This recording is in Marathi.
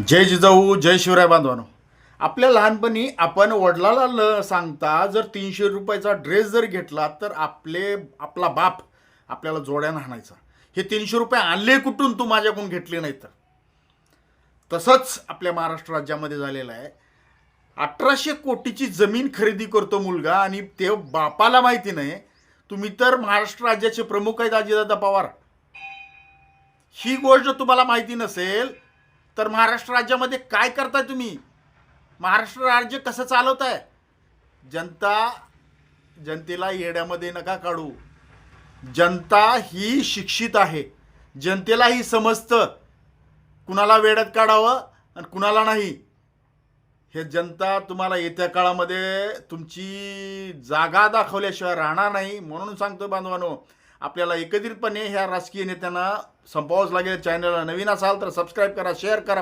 जय जिजाऊ जय शिवराय बांधवानो. आपल्या लहानपणी आपण वडिलाला ल सांगता जर तीनशे रुपयाचा ड्रेस जर घेतला तर आपले आपला बाप आपल्याला जोड्यानं आणायचा हे तीनशे रुपये आणले कुठून? तू माझ्याकडून घेतले नाही तर तसंच आपल्या महाराष्ट्र राज्यामध्ये झालेलं आहे. अठराशे कोटीची जमीन खरेदी करतो मुलगा आणि ते बापाला माहिती नाही. तुम्ही तर महाराष्ट्र राज्याचे प्रमुख आहेत अजितदादा पवार. ही गोष्ट तुम्हाला माहिती नसेल तर महाराष्ट्र राज्यामध्ये काय करताय तुम्ही? महाराष्ट्र राज्य कसं चालवत आहे जनता जनतेला येड्यामध्ये नका काढू. जनता ही शिक्षित आहे. जनतेला ही समजतं कुणाला वेड्यात काढावं आणि कुणाला नाही. हे जनता तुम्हाला येत्या काळामध्ये तुमची जागा दाखवल्याशिवाय राहणार नाही म्हणून सांगतो बांधवानो. आपल्याला एकत्रितपणे ह्या राजकीय नेत्यांना संपवावंच लागेल. चॅनलला नवीन असाल तर सबस्क्राईब करा शेअर करा.